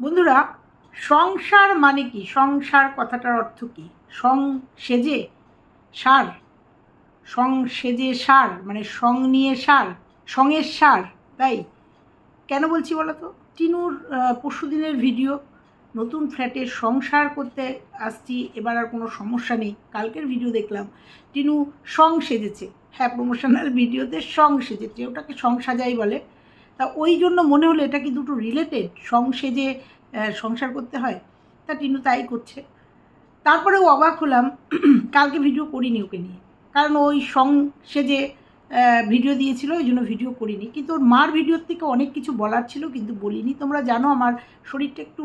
বন্ধুরা, সংসার মানে কি? সংসার কথাটার অর্থ কি? সং সেজে সার। সং সেজে সার মানে সং নিয়ে সার সঙের সার, তাই? কেন বলছি বলো তো টিনুর পরশুদিনের ভিডিও, নতুন ফ্ল্যাটে সংসার করতে আসছি, এবার আর কোনো সমস্যা নেই। কালকের ভিডিও দেখলাম, টিনু সং সেজেছে। হ্যাঁ প্রমোশনাল ভিডিওতে সং সেজেছে, ওটাকে সং সাজাই বলে। তা ওই জন্য মনে হলো এটা কি দুটো রিলেটেড সং সেজে সংসার করতে হয়, তা টিনু তাই করছে। তারপরেও অবাক হলাম, কালকে ভিডিও করিনি ওকে নিয়ে। কারণ ওই সং সেজে ভিডিও দিয়েছিল, ওই জন্য ভিডিও করিনি। কিন্তু ওর মার ভিডিওর থেকে অনেক কিছু বলার ছিল, কিন্তু বলিনি। তোমরা জানো আমার শরীরটা একটু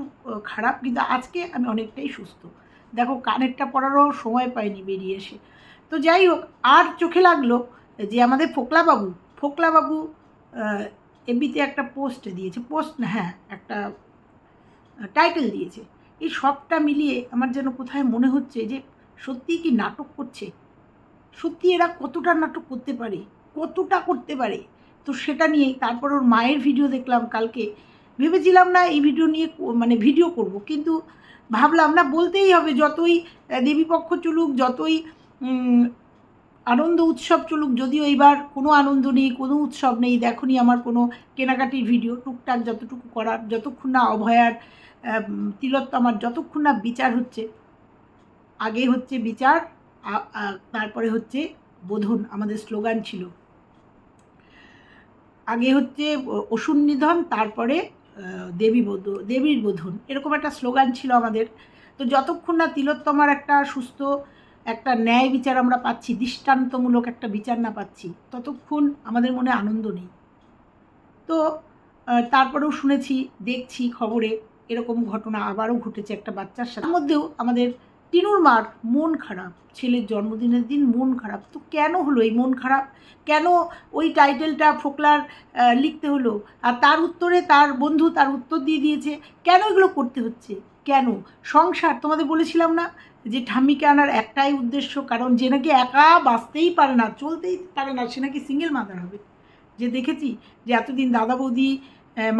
খারাপ, কিন্তু আজকে আমি অনেকটাই সুস্থ। দেখো, কানেরটা পড়ারও সময় পাইনি বেরিয়ে এসে। তো যাই হোক, আর চোখে লাগল যে আমাদের ফোকলাবাবু ফোকলাবাবু এবিতে একটা পোস্ট দিয়েছে। পোস্ট হ্যাঁ একটা টাইটেল দিয়েছে। এই সবটা মিলিয়ে আমার যেন কোথায় মনে হচ্ছে যে সত্যিই কি নাটক করছে? সত্যি এরা কতটা নাটক করতে পারে? কতটা করতে পারে? তো সেটা নিয়েই তারপর ওর মায়ের ভিডিও দেখলাম কালকে। ভেবেছিলাম না এই ভিডিও নিয়ে মানে ভিডিও করব, কিন্তু ভাবলাম না, বলতেই হবে যতই দেবীপক্ষ চলুক, যতই আনন্দ উৎসব চলুক, যদিও এইবার কোনো আনন্দ নেই, কোনো উৎসব নেই, দেখনি আমার কোনো কেনাকাটির ভিডিও টুকটাক যতটুকু করার, যতক্ষণ না অভয়ার তিলোত্তমার যতক্ষণ না বিচার হচ্ছে, আগে হচ্ছে বিচার তারপরে হচ্ছে বোধন আমাদের স্লোগান ছিল। আগে হচ্ছে অসুর নিধন, তারপরে দেবী বোধ, দেবীর বোধন, এরকম একটা স্লোগান ছিল আমাদের। তো যতক্ষণ না তিলোত্তমার একটা সুস্থ, একটা ন্যায় বিচার আমরা পাচ্ছি, দৃষ্টান্তমূলক একটা বিচার না পাচ্ছি, ততক্ষণ আমাদের মনে আনন্দ নেই। তো তারপরেও শুনেছি, দেখছি খবরে এরকম ঘটনা আবারও ঘটেছে একটা বাচ্চার সাথে। মধ্যেও আমাদের টিনুর মার মন খারাপ, ছেলের জন্মদিনের দিন মন খারাপ। তো কেন হলো এই মন খারাপ? কেন ওই টাইটেলটা ফোকলার লিখতে হলো? আর তার উত্তরে তার বন্ধু তার উত্তর দিয়ে দিয়েছে, কেন এগুলো করতে হচ্ছে? কেন? সংসার, তোমাদের বলেছিলাম না যে ঠাম্মিকে আনার একটাই উদ্দেশ্য, কারণ যে নাকি একা বাঁচতেই পারে না, চলতেই পারে না, সে নাকি সিঙ্গেল মাদার হবে। যে দেখেছি যে এতদিন দাদা বৌদি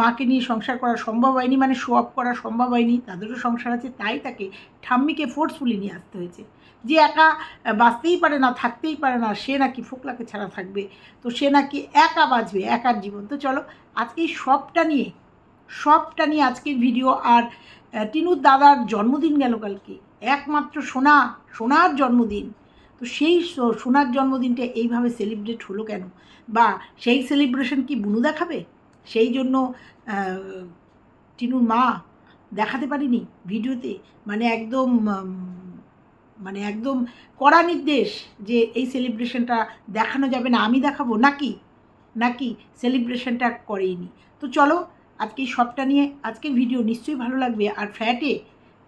মাকে নিয়ে সংসার করা সম্ভব হয়নি মানে শো অফ করা সম্ভব হয়নি, তাদেরও সংসার আছে, তাই তাকে ঠাম্মিকে ফোর্সফুলি নিয়ে আসতে হয়েছে। যে একা বাঁচতেই পারে না, থাকতেই পারে না, সে নাকি ফোকলাকে ছাড়া থাকবে, তো সে নাকি একা বাঁচবে, একার জীবন। তো চলো আজকে সবটা নিয়ে সবটা নিয়ে আজকের ভিডিও আর টিনুর দাদার জন্মদিন গেল কালকে, একমাত্র সোনা, সোনার জন্মদিন। তো সেই সোনার জন্মদিনটা এইভাবে সেলিব্রেট হলো কেন? বা সেই সেলিব্রেশন কি বুনু দেখাবে? সেই জন্য টিনুর মা দেখাতে পারিনি ভিডিওতে। মানে একদম মানে একদম কড়া নির্দেশ যে এই সেলিব্রেশনটা দেখানো যাবে না, আমি দেখাবো নাকি? নাকি সেলিব্রেশনটা করেইনি? তো চলো, আজকে সবটা নিয়ে আজকের ভিডিও নিশ্চয়ই ভালো লাগবে। আর ফ্ল্যাটে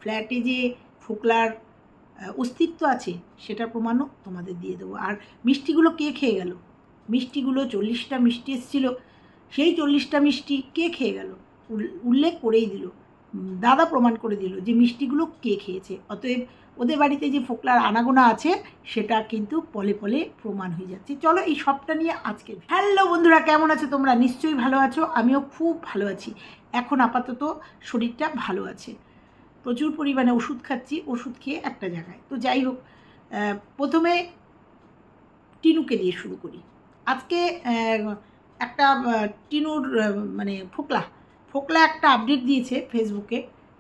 ফ্ল্যাটে যে ফোকলার অস্তিত্ব আছে, সেটার প্রমাণও তোমাদের দিয়ে দেবো। আর মিষ্টিগুলো কে খেয়ে গেল? মিষ্টিগুলো চল্লিশটা মিষ্টি এসেছিল। সেই চল্লিশটা মিষ্টি কে খেয়ে গেল? উল্লেখ করেই দিল। দাদা প্রমাণ করে দিল যে মিষ্টিগুলো কে খেয়েছে। অতএব ওদের বাড়িতে যে ফোকলার আনাগোনা আছে, সেটা কিন্তু পলে পলে প্রমাণ হয়ে যাচ্ছে। চলো এই সবটা নিয়ে আজকে হ্যালো বন্ধুরা, কেমন আছো তোমরা? নিশ্চয়ই ভালো আছো। আমিও খুব ভালো আছি। এখন আপাতত শরীরটা ভালো আছে। প্রচুর পরিমাণে ওষুধ খাচ্ছি, ওষুধ খেয়ে একটা জায়গায়। তো যাই হোক প্রথমে টিনুকে দিয়ে শুরু করি। আজকে একটা টিনুর মানে ফোকলা ফোকলা একটা আপডেট দিয়েছে ফেসবুকে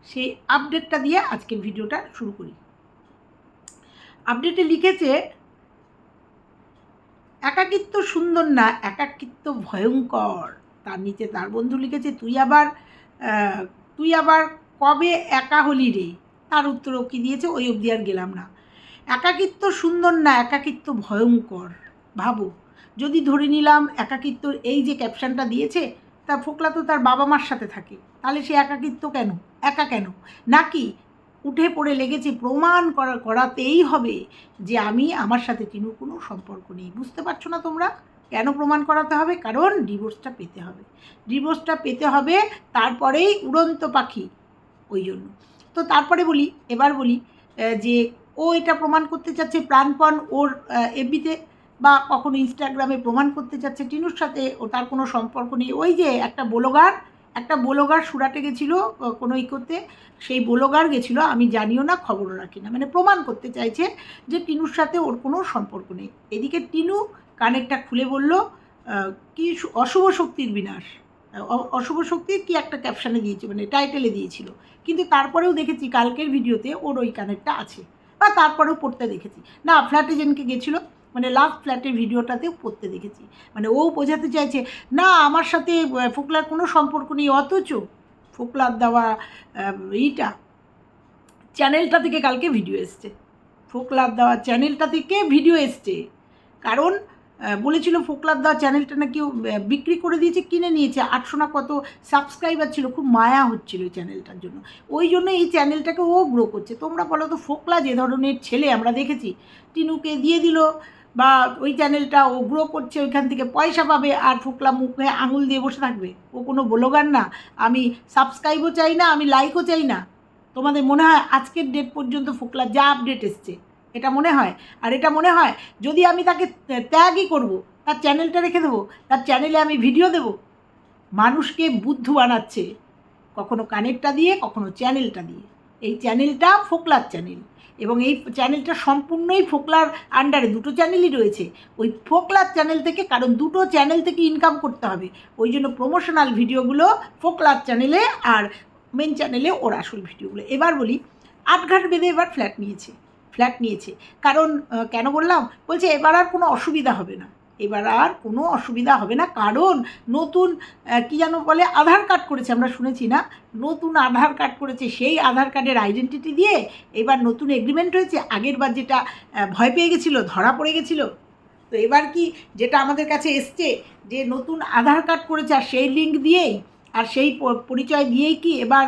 সেই আপডেটটা দিয়ে আজকের ভিডিওটা শুরু করি। আপডেটে লিখেছে, একাকিত্ব সুন্দর না, একাকিত্ব ভয়ঙ্কর। তার নিচে তার বন্ধু লিখেছে, তুই আবার তুই আবার কবে একা হলি রে? তার উত্তরও কি দিয়েছে, ওই অবধি আর গেলাম না। একাকিত্ব সুন্দর না, একাকিত্ব ভয়ঙ্কর। ভাবো। যদি ধরে নিলাম একাকিত্বর এই যে ক্যাপশনটা দিয়েছে তা ফোকলা তো তার বাবা মার সাথে থাকে। তাহলে সে একাকিত্ব কেন? একা কেন? নাকি উঠে পড়ে লেগেছে প্রমাণ করা, করাতেই হবে যে আমি আমার সাথে টিনুর কোনো সম্পর্ক নেই। বুঝতে পারছ না তোমরা? কেন প্রমাণ করাতে হবে? কারণ ডিভোর্সটা পেতে হবে। ডিভোর্সটা পেতে হবে তারপরেই উড়ন্ত পাখি ওই জন্য। তো তারপরে বলি, এবার বলি যে ও এটা প্রমাণ করতে চাচ্ছে প্রাণপণ ওর এফবিতে। বা কখনো ইনস্টাগ্রামে প্রমাণ করতে চাচ্ছে টিনুর সাথে, ও তার কোনো সম্পর্ক নেই। ওই যে একটা ব্লগার একটা ব্লগার সুরাটে গেছিল কোনো ই করতে সেই ব্লগার গেছিল, আমি জানিও না, খবরও রাখি না। মানে প্রমাণ করতে চাইছে যে টিনুর সাথে ওর কোনো সম্পর্ক নেই। এদিকে টিনু কানেরটা খুলে বলল কি অশুভ শক্তির বিনাশ। অশুভ শক্তির কি একটা ক্যাপশানে দিয়েছে মানে টাইটেলে দিয়েছিল। কিন্তু তারপরেও দেখেছি, কালকের ভিডিওতে ওর ওই কানেরটা আছে। বা তারপরেও পড়তে দেখেছি। না ফ্ল্যাটে যেনকে গেছিল মানে লাস্ট ফ্ল্যাটের ভিডিওটাতেও পড়তে দেখেছি। মানে ও বোঝাতে চাইছে, না, আমার সাথে ফোকলার কোনো সম্পর্ক নেই, অথচ ফোকলার দেওয়া এইটা চ্যানেলটা থেকে কালকে ভিডিও এসছে। ফোকলার দেওয়া চ্যানেলটা থেকে ভিডিও এসছে। কারণ বলেছিল ফোকলার দেওয়া চ্যানেলটা নাকি বিক্রি করে দিয়েছে, কিনে নিয়েছে, আটশো না কত সাবস্ক্রাইবার ছিল, খুব মায়া হচ্ছিল এই চ্যানেলটার জন্য। ওই জন্য এই চ্যানেলটাকে ও গ্রো করছে। তোমরা বলো তো, ফোকলা যে ধরনের ছেলে আমরা দেখেছি, টিনুকে দিয়ে দিল বা ওই চ্যানেলটা ও গ্রো করছে, ওইখান থেকে পয়সা পাবে, আর ফোকলা মুখে আঙুল দিয়ে বসে থাকবে। ও কোনো ব্লগার না। আমি সাবস্ক্রাইবও চাই না, আমি লাইকও চাই না। তোমাদের মনে হয় আজকের ডেট পর্যন্ত ফোকলা যা আপডেট এসছে? এটা মনে হয়? আর এটা মনে হয়, যদি আমি তাকে ত্যাগই করব, তার চ্যানেলটা রেখে দেবো, তার চ্যানেলে আমি ভিডিও দেব, মানুষকে বুদ্ধ বানাচ্ছে। কখনো কানেরটা দিয়ে, কখনো চ্যানেলটা দিয়ে। এই চ্যানেলটা ফোকলার চ্যানেল এবং এই চ্যানেলটা সম্পূর্ণই ফোকলার আন্ডারে দুটো চ্যানেলই রয়েছে। ওই ফোকলার চ্যানেল থেকে কারণ দুটো চ্যানেল থেকে ইনকাম করতে হবে। ওই জন্য প্রমোশনাল ভিডিওগুলো ফোকলার চ্যানেলে আর মেন চ্যানেলে ওর আসল ভিডিওগুলো এবার বলি, আটঘাট বেঁধে এবার ফ্ল্যাট নিয়েছে। ফ্ল্যাট নিয়েছে। কারণ কেন বললাম? বলছে এবার আর কোনো অসুবিধা হবে না। এবার আর কোনো অসুবিধা হবে না। কারণ নতুন কি যেন বলে, আধার কার্ড করেছে, আমরা শুনেছি না। নতুন আধার কার্ড করেছে, সেই আধার কার্ডের আইডেন্টিটি দিয়ে এবার নতুন এগ্রিমেন্ট হয়েছে। আগের বার যেটা ভয় পেয়ে গেছিল, ধরা পড়ে গেছিল। তো এবার কি, যেটা আমাদের কাছে এসছে যে নতুন আধার কার্ড করেছে, আর সেই লিঙ্ক দিয়েই, আর সেই পরিচয় দিয়েই কি এবার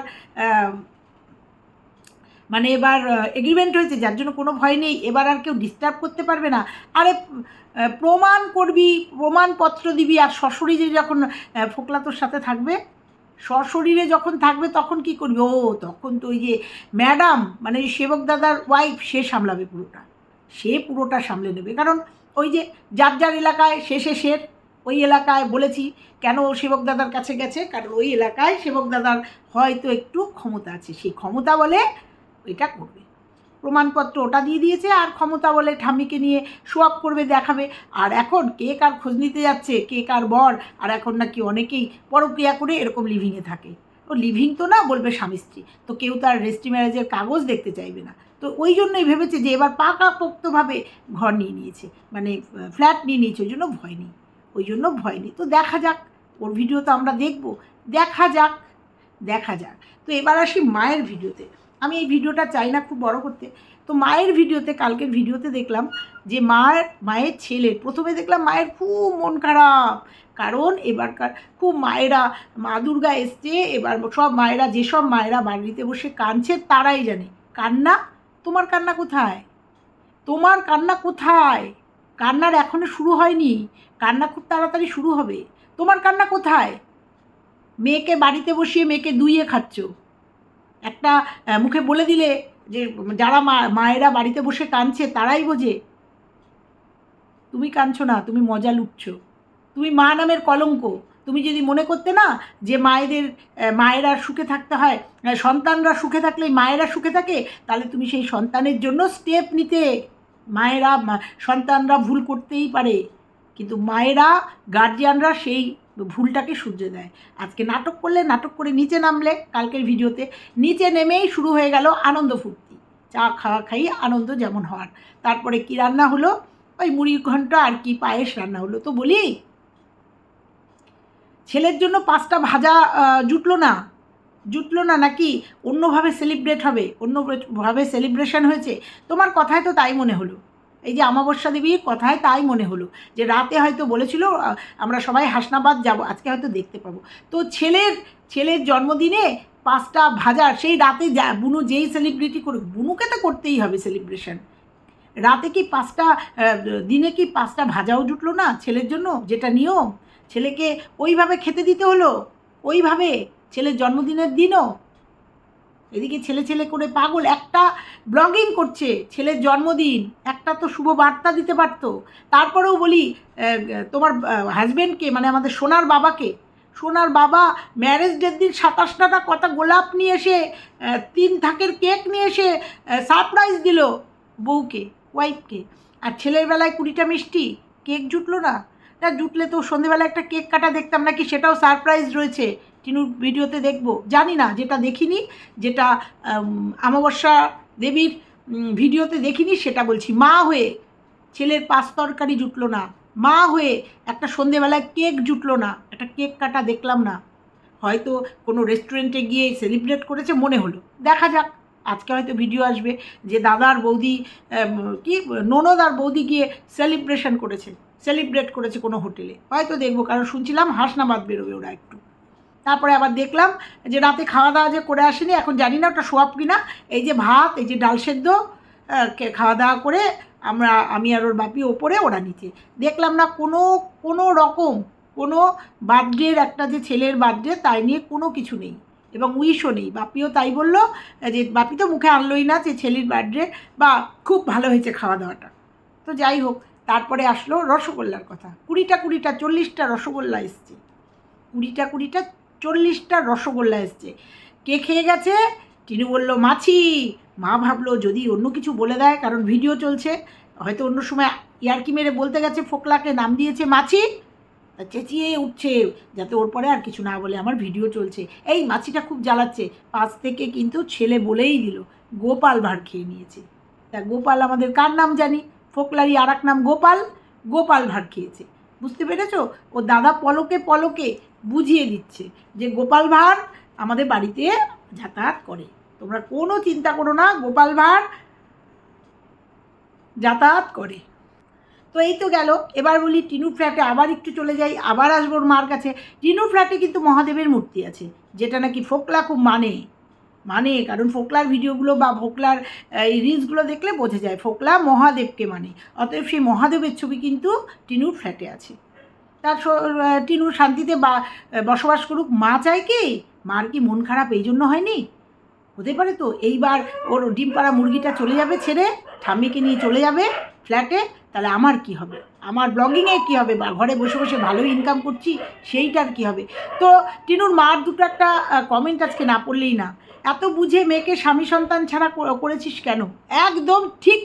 মানে এবার এগ্রিমেন্ট হয়েছে যার জন্য কোনো ভয় নেই এবার আর কেউ ডিস্টার্ব করতে পারবে না। আরে প্রমাণ করবি প্রমাণপত্র দিবি আর সশরীরে যখন আহ, ফোকলা তোর সাথে থাকবে সশরীরে যখন থাকবে তখন কি করবি? ও তখন তো ওই যে ম্যাডাম মানে সেবক দাদার ওয়াইফ সে সামলাবে পুরোটা। সে পুরোটা সামলে নেবে। কারণ ওই যে যার যার এলাকায় শেষে শের ওই এলাকায় বলেছি কেন সেবক দাদার কাছে গেছে? কারণ ওই এলাকায় সেবক দাদার হয়তো একটু ক্ষমতা আছে। সেই ক্ষমতা বলে এটা করবে। প্রমাণপত্র ওটা দিয়ে দিয়েছে আর ক্ষমতা বলে ঠাম্মিকে নিয়ে আপ করবে, দেখাবে। আর এখন কে কার খোঁজ নিতে যাচ্ছে, কে কার বর, আর এখন নাকি অনেকেই পরক্রিয়া করে এরকম লিভিংয়ে থাকে। ও লিভিং তো না বলবে স্বামী স্ত্রী, তো কেউ তার রেস্টি ম্যারেজের কাগজ দেখতে চাইবে না। তো ওই জন্যই ভেবেছে যে এবার পাকাপোক্তভাবে ঘর নিয়ে নিয়েছে মানে ফ্ল্যাট নিয়ে নিয়েছে, ওই জন্য ভয় নেই। ওই জন্য ভয় নেই। তো দেখা যাক, ওর ভিডিও তো আমরা দেখব। দেখা যাক দেখা যাক। তো এবার আসি মায়ের ভিডিওতে আমি এই ভিডিওটা চাই না খুব বড় করতে। তো মায়ের ভিডিওতে, কালকের ভিডিওতে দেখলাম যে মায়ের মায়ের ছেলে, প্রথমে দেখলাম মায়ের খুব মন খারাপ। কারণ এবারকার খুব মায়েরা, মা দুর্গা এসছে, এবার সব মায়েরা, যেসব মায়েরা বাড়িতে বসে কাঁদছে, তারাই জানে। কান্না? তোমার কান্না কোথায়? তোমার কান্না কোথায়? কান্নার এখনও শুরু হয়নি। কান্না খুব তাড়াতাড়ি শুরু হবে। তোমার কান্না কোথায়? মেয়েকে বাড়িতে বসিয়ে মেয়েকে দুইয়ে খাচ্ছ। একটা মুখে বলে দিলে যে যারা মা, মায়েরা বাড়িতে বসে কাঁদছে তারাই বোঝে। তুমি কাঁদছো না, তুমি মজা লুটছো। তুমি মা নামের কলঙ্ক। তুমি যদি মনে করতে না যে মায়েদের মায়েরা সুখে থাকতে হয় সন্তানরা সুখে থাকলেই মায়েরা সুখে থাকে, তাহলে তুমি সেই সন্তানের জন্য স্টেপ নিতে। মায়েরা সন্তানরা ভুল করতেই পারে। কিন্তু মায়েরা গার্জিয়ানরা সেই ভুলটাকে শুধরে দেয়। আজকে নাটক করলে নাটক করে নিচে নামলে কালকের ভিডিওতে নিচে নেমেই শুরু হয়ে গেল আনন্দ ফুর্তি। চা খাওয়া খাই, আনন্দ যেমন হওয়ার। তারপরে কি রান্না হলো? ওই মুড়ির ঘন্ট আর কি পায়েস রান্না হলো তো বলি। ছেলের জন্য পাঁচটা ভাজা জুটলো না। জুটলো না নাকি? অন্যভাবে সেলিব্রেট হবে। অন্যভাবে সেলিব্রেশন হয়েছে। তোমার কথায় তো তাই মনে হলো। এই যে অমাবস্যা দেবীর কথায় তাই মনে হলো যে রাতে হয়তো বলেছিল আমরা সবাই হাসনাবাদ যাব, আজকে হয়তো দেখতে পাবো। তো ছেলের ছেলের জন্মদিনে পাঁচটা ভাজার সেই রাতে যা, বুনু যেই সেলিব্রিটি করুক, বুনুকে তো করতেই হবে সেলিব্রেশন রাতে কি পাঁচটা দিনে কি পাঁচটা ভাজাও জুটলো না ছেলের জন্য, যেটা নিয়ম? ছেলেকে ওইভাবে খেতে দিতে হলো? ওইভাবে? ছেলের জন্মদিনের দিনও? এদিকে ছেলে ছেলে করে পাগল, একটা ব্লগিং করছে ছেলের জন্মদিন, একটা তো শুভ বার্তা দিতে পারতো। তারপরেও বলি তোমার হাজব্যান্ডকে মানে আমাদের সোনার বাবাকে, সোনার বাবা ম্যারেজ ডের দিন সাতাশটাটা কটা গোলাপ নিয়ে এসে তিন থাকের কেক নিয়ে এসে সারপ্রাইজ দিল বউকে ওয়াইফকে আর ছেলের বেলায় কুড়িটা মিষ্টি কেক জুটলো না। তা জুটলে তো সন্ধেবেলা একটা কেক কাটা দেখতাম, নাকি সেটাও সারপ্রাইজ রয়েছে। টিনুর ভিডিওতে দেখব। জানি না যেটা দেখিনি যেটা উম, অমাবস্যা দেবীর ভিডিওতে দেখিনি সেটা বলছি। মা হয়ে ছেলের পাঁচ তরকারি জুটলো না। মা হয়ে একটা সন্ধেবেলায় কেক জুটলো না। একটা কেক কাটা দেখলাম না। হয়তো কোনো রেস্টুরেন্টে গিয়ে সেলিব্রেট করেছে মনে হলো। দেখা যাক আজকে হয়তো ভিডিও আসবে যে দাদার বৌদি কি ননদ আর বৌদি গিয়ে সেলিব্রেশন করেছে। সেলিব্রেট করেছে কোনো হোটেলে। হয়তো দেখব কারণ শুনছিলাম হাসনাবাদ বেরোবে ওরা একটু। তারপরে আবার দেখলাম যে রাতে খাওয়া দাওয়া যে করে আসেনি, এখন জানি না ওটা সোয়াব কিনা। এই যে ভাত, এই যে ডাল সেদ্ধ খাওয়া দাওয়া করে আমরা, আমি আর ওর বাপি ওপরে, ওরা নিচে। দেখলাম না কোনো কোনো রকম, কোনো বার্থডের একটা যে ছেলের বার্থডে, তাই নিয়ে কোনো কিছু নেই। এবং উইশও নেই। বাপিও তাই বলল, যে বাপি তো মুখে আনলোই না যে ছেলের বার্থডে, বা খুব ভালো হয়েছে খাওয়া দাওয়াটা তো যাই হোক, তারপরে আসলো রসগোল্লার কথা। কুড়িটা কুড়িটা, চল্লিশটা রসগোল্লা এসছে। কুড়িটা কুড়িটা চল্লিশটা রসগোল্লা এসছে। কে খেয়ে গেছে? টিনু বলল, মাছি। মা ভাবলো, যদি অন্য কিছু বলে দেয়, কারণ ভিডিও চলছে, হয়তো অন্য সময় ইয়ারকি মেরে বলতে গেছে, ফোকলাকে নাম দিয়েছে, মাছি। চেঁচিয়ে উঠছে, যাতে ওর পরে আর কিছু না বলে, আমার ভিডিও চলছে। এই, মাছিটা খুব জ্বালাচ্ছে। পাশ থেকে কিন্তু ছেলে বলেই দিল, গোপাল ভাঁড় খেয়ে নিয়েছে। তা গোপাল আমাদের কার নাম জানি? ফোকলারই আর নাম গোপাল। গোপাল ভাঁড় খেয়েছে। বুঝতে পেরেছ? ও দাদা পলকে পলকে বুঝিয়ে দিচ্ছে যে গোপাল ভাঁড় আমাদের বাড়িতে যাতায়াত করে। তোমরা কোনো চিন্তা করো না, গোপাল ভাঁড় যাতায়াত করে। তো এই তো গেল। এবার বলি টিনু ফ্ল্যাটে আবার একটু চলে যাই, আবার আসব মার কাছে। টিনু ফ্ল্যাটে কিন্তু মহাদেবের মূর্তি আছে, যেটা নাকি ফোকলা খুব মানে। মানে কারণ ফোকলার ভিডিওগুলো বা ফোকলার এই রিলসগুলো দেখলে বোঝা যায়, ফোকলা মহাদেবকে মানে। অতএব সেই মহাদেবের ছবি কিন্তু টিনুর ফ্ল্যাটে আছে। তার টিনু শান্তিতে বা বসবাস করুক। মা চায় কি? মার কি মন খারাপ এই জন্য হয়নি? হতে পারে তো। এইবার ওর ডিম পাড়া মুরগিটা চলে যাবে ছেড়ে, ঠাম্মিকে নিয়ে চলে যাবে ফ্ল্যাটে। তাহলে আমার কি হবে? আমার ব্লগিংয়ে কি হবে? বা ঘরে বসে বসে ভালো ইনকাম করছি, সেইটার কি হবে? তো টিনুর মার দুটো একটা কমেন্ট আজকে না পড়লেই না। এত বুঝে মেয়েকে স্বামী সন্তান ছাড়া করেছিস কেন? একদম ঠিক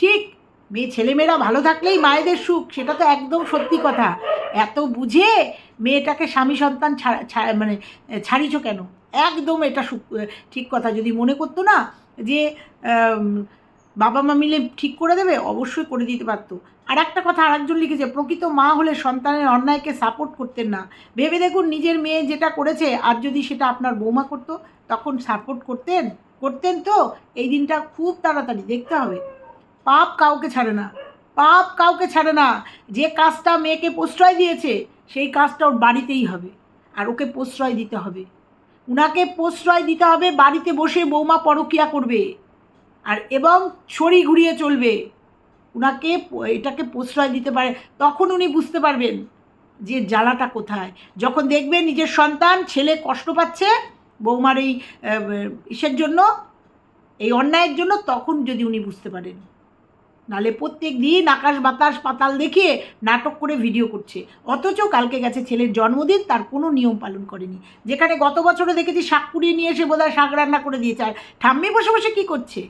ঠিক। মেয়ে, ছেলেমেয়েরা ভালো থাকলেই মায়েদের সুখ, সেটা তো একদম সত্যি কথা। এত বুঝে মেয়েটাকে স্বামী সন্তান ছাড়া মানে ছাড়িছ কেন? একদম এটা সুখ- ঠিক কথা। যদি মনে করতো না যে বাবা মা মিলে ঠিক করে দেবে, অবশ্যই করে দিতে পারতো। আর একটা কথা আরেকজন লিখেছে, প্রকৃত মা হলে সন্তানের অন্যায়কে সাপোর্ট করতেন না। ভেবে দেখুন নিজের মেয়ে যেটা করেছে, আর যদি সেটা আপনার বৌমা করতো, তখন সাপোর্ট করতেন করতেন তো? এই দিনটা খুব তাড়াতাড়ি, দেখতে হবে। পাপ কাউকে ছাড়ে না। পাপ কাউকে ছাড়ে না। যে কাজটা মেয়েকে প্রশ্রয় দিয়েছে, সেই কাজটা ওর বাড়িতেই হবে। আর ওকে প্রশ্রয় দিতে হবে। উনাকে প্রশ্রয় দিতে হবে বাড়িতে বসে বৌমা পরকিয়া করবে আর এবং ছড়ি ঘুরিয়ে চলবে। উনাকে এটাকে প্রশ্রয় দিতে পারে। তখন উনি বুঝতে পারবেন যে জ্বালাটা কোথায়। যখন দেখবেন নিজের সন্তান, ছেলে কষ্ট পাচ্ছে বৌমার এই ইসের জন্য, এই অন্যায়ের জন্য, তখন যদি উনি বুঝতে পারেন। নালে প্রত্যেক দিন আকাশ বাতাস পাতাল দেখিয়ে নাটক করে ভিডিও করছে। অথচ কালকে গেছে ছেলের জন্মদিন, তার কোনো নিয়ম পালন করেনি। যেখানে গত বছরে দেখেছি শাক কুড়িয়ে নিয়ে এসে বোধহয় শাক রান্না করে দিয়েছে। আর ঠাম্মি বসে বসে কী করছে?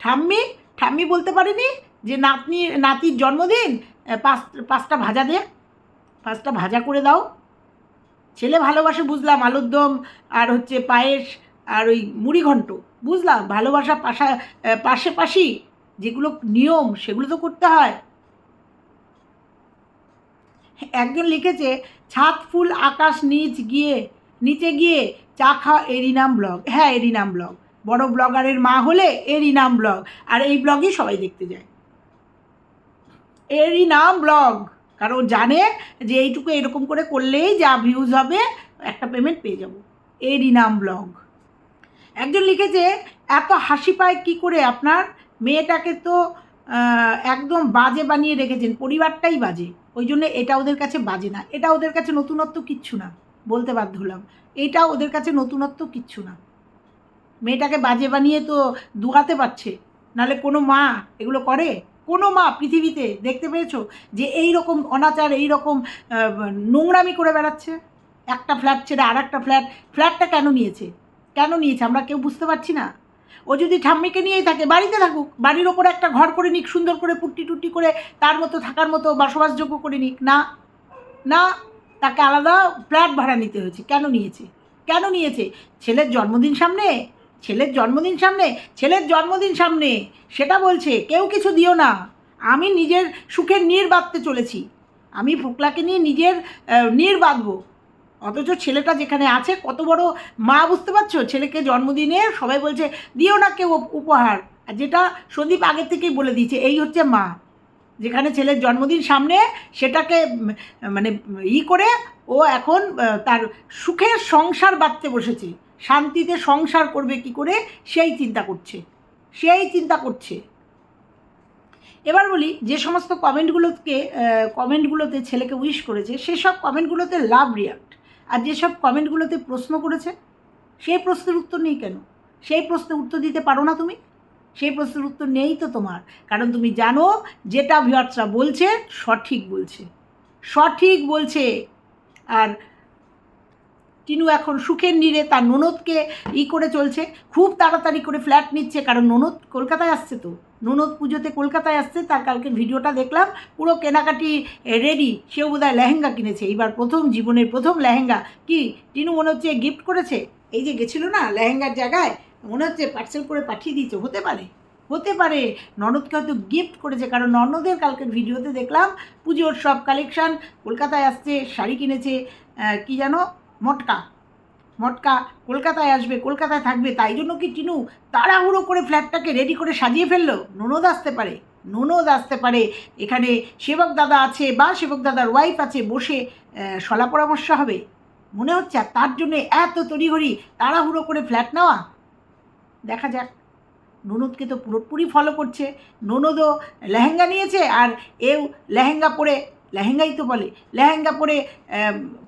ঠাম্মি? ঠাম্মি বলতে পারেনি যে, নাতনি, নাতির জন্মদিন পাঁচ, পাঁচটা ভাজা দে, পাঁচটা ভাজা করে দাও। ছেলে ভালোবাসে বুঝলাম আলুর দম আর হচ্ছে পায়েস, আর ওই মুড়ি ঘন্ট বুঝলাম, ভালোবাসা পাশা পাশে পাশি যেগুলো নিয়ম, সেগুলো তো করতে হয়। একজন লিখেছে, ছাদ, ফুল, আকাশ, নিচ, গিয়ে, নিচে গিয়ে চা খাওয়া এরই নাম ব্লগ। হ্যাঁ এরই নাম ব্লগ। বড় ব্লগারের মা হলে এরই নাম ব্লগ। আর এই ব্লগই সবাই দেখতে যায়। এরই নাম ব্লগ। কারণ জানে যে এইটুকু এরকম করে করলেই যা ভিউজ হবে, একটা পেমেন্ট পেয়ে যাব। এরই নাম ব্লগ। একজন লিখেছে, এত হাসি পায় কী করে আপনার? মেয়েটাকে তো একদম বাজে বানিয়ে রেখেছেন, পরিবারটাই বাজে। ওই জন্য এটা ওদের কাছে বাজে না। এটা ওদের কাছে নতুনত্ব কিচ্ছু না, বলতে বাধ্য হলাম। এটা ওদের কাছে নতুনত্ব কিচ্ছু না। মেয়েটাকে বাজে বানিয়ে তো দুয়াতে পারছে নালে কোনো মা এগুলো করে? কোনো মা পৃথিবীতে দেখতে পেয়েছ? যে এই রকম অনাচার এই রকম নোংরামি করে বেড়াচ্ছে? একটা ফ্ল্যাট ছেড়ে আর একটা ফ্ল্যাট, ফ্ল্যাটটা কেন নিয়েছে? কেন নিয়েছে? আমরা কেউ বুঝতে পারছি না। ও যদি ঠাম্মিকে নিয়েই থাকে, বাড়িতে থাকুক, বাড়ির ওপরে একটা ঘর করে নিক, সুন্দর করে পুট্টি টুট্টি করে তার মতো, থাকার মতো, বসবাসযোগ্য করে নিক, না না, তাকে আলাদা ফ্ল্যাট ভাড়া নিতে হয়েছে। কেন নিয়েছে? কেন নিয়েছে? ছেলের জন্মদিন সামনে, ছেলের জন্মদিন সামনে, ছেলের জন্মদিন সামনে, সেটা বলছে, কেউ কিছু দিও না। আমি নিজের সুখের নীর বাঁধতে চলেছি। আমি ফোকলাকে নিয়ে নিজের নীর বাঁধবো। অথচ ছেলেটা যেখানে আছে, কত বড় মা বুঝতে পারছ? ছেলেকে জন্মদিনে সবাই বলছে, দিও না কেউ উপহার। আর যেটা সন্দীপ আগের থেকেই বলে দিয়েছে, এই হচ্ছে মা। যেখানে ছেলের জন্মদিন সামনে, সেটাকে মানে ই করে ও এখন তার সুখের সংসার বাঁধতে বসেছে। শান্তিতে সংসার করবে কি করে? সেই চিন্তা করছে। সেই চিন্তা করছে। এবার বলি, যে সমস্ত কমেন্টগুলোকে কমেন্টগুলোতে ছেলেকে উইশ করেছে, সেসব কমেন্টগুলোতে লাভ রিয়াক্ট আর যেসব কমেন্টগুলোতে প্রশ্ন করেছে, সেই প্রশ্নের উত্তর নেই কেন? সেই প্রশ্নের উত্তর দিতে পারো না তুমি? সেই প্রশ্নের উত্তর নেই তো তোমার। কারণ তুমি জানো, যেটা ভিউয়ার্সরা বলছে, সঠিক বলছে। সঠিক বলছে। আর টিনু এখন সুখের নিরে তার ননদকে ই করে চলছে। খুব তাড়াতাড়ি করে ফ্ল্যাট নিচ্ছে, কারণ ননদ কলকাতায় আসছে তো। ননদ পুজোতে কলকাতায় আসছে, তার কালকের ভিডিওটা দেখলাম, পুরো কেনাকাটি রেডি সেও বোধহয় লেহেঙ্গা কিনেছে। এইবার প্রথম, জীবনের প্রথম লেহেঙ্গা। কি? টিনু মনে হচ্ছে গিফট করেছে? এই যে গেছিল না, লেহেঙ্গার জায়গায়, মনে হচ্ছে পার্সেল করে পাঠিয়ে দিয়েছে। হতে পারে হতে পারে। ননদকে হয়তো গিফট করেছে, কারণ ননদের কালকের ভিডিওতে দেখলাম, পুজোর সব কালেকশান কলকাতায় আসছে, শাড়ি কিনেছে কি জানো? মটকা। মটকা কলকাতায় আসবে, কলকাতায় থাকবে, তাই জন্য কি টিনু তাড়াহুড়ো করে ফ্ল্যাটটাকে রেডি করে সাজিয়ে ফেলল? ননদ আসতে পারে, ননদ আসতে পারে। এখানে সেবক দাদা আছে বা সেবক দাদার ওয়াইফ আছে, বসে সলা পরামর্শ হবে। মনে হচ্ছে আর তার জন্য এত তড়িঘড়ি তাড়াহুড়ো করে ফ্ল্যাট নেওয়া? দেখা যাক। ননদকে তো পুরোপুরি ফলো করছে। ননদও লেহেঙ্গা নিয়েছে আর এও লেহেঙ্গা পরে লেহেঙ্গাই তো বলে। লেহেঙ্গা পরে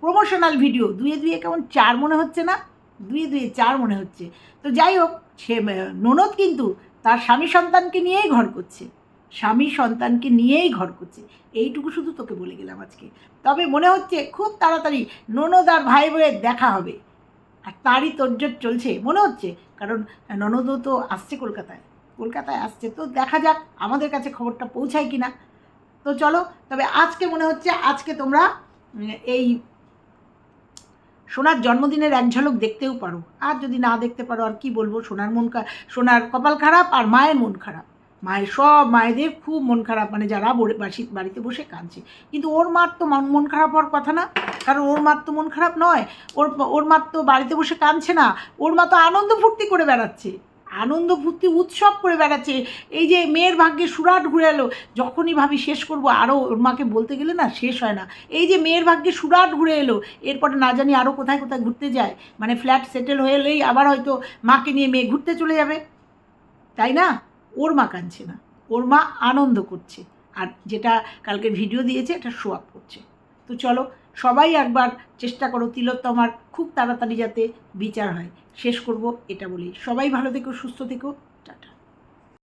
প্রমোশনাল ভিডিও দুয়ে দুয়ে কেমন চার মনে হচ্ছে না? দুয়ে দুয়ে চার মনে হচ্ছে। তো যাই হোক, সে ননদ কিন্তু তার স্বামী সন্তানকে নিয়েই ঘর করছে। স্বামী সন্তানকে নিয়েই ঘর করছে। এইটুকু শুধু তোকে বলে গেলাম আজকে। তবে মনে হচ্ছে খুব তাড়াতাড়ি ননদ আর ভাই বোনের দেখা হবে। আর তারই তোরজোর চলছে, মনে হচ্ছে। কারণ ননদও তো আসছে কলকাতায়। কলকাতায় আসছে। তো দেখা যাক আমাদের কাছে খবরটা পৌঁছায় কি না তো চলো, তবে আজকে মনে হচ্ছে আজকে তোমরা এই সোনার জন্মদিনের এক ঝলক দেখতেও পারো। আর যদি না দেখতে পারো, আর কি বলব, সোনার মন সোনার কপাল খারাপ আর মায়ের মন খারাপ। মায়ের সব, মায়েদের খুব মন খারাপ মানে যারা বাড়িতে বসে কাঁদছে। কিন্তু ওর মার তো মন মন খারাপ হওয়ার কথা না। কারণ ওর মার তো মন খারাপ নয়। ওর ওর মার তো বাড়িতে বসে কাঁদছে না। ওর মা তো আনন্দ ফুর্তি করে বেড়াচ্ছে। আনন্দ ফুর্তি উৎসব করে বেড়াচ্ছে। এই যে মেয়ের ভাগ্যে সুরাট ঘুরে এলো, যখনই ভাবি শেষ করব আরও ওর মাকে বলতে গেলে না শেষ হয় না। এই যে মেয়ের ভাগ্যে সুরাট ঘুরে এলো, এরপরে না জানি আরও কোথায় কোথায় ঘুরতে যায়। মানে ফ্ল্যাট সেটেল হয়ে এলেই আবার হয়তো মাকে নিয়ে মেয়ে ঘুরতে চলে যাবে। তাই না? ওর মা কাঁদছে না। ওর মা আনন্দ করছে। আর যেটা কালকে ভিডিও দিয়েছে, এটা শো আপ করছে। তো চলো সবাই একবার চেষ্টা করো তিলোত্তমার খুব তাড়াতাড়ি যাতে বিচার হয়। শেষ করব এটা বলি সবাই ভালো থেকো, সুস্থ থেকো।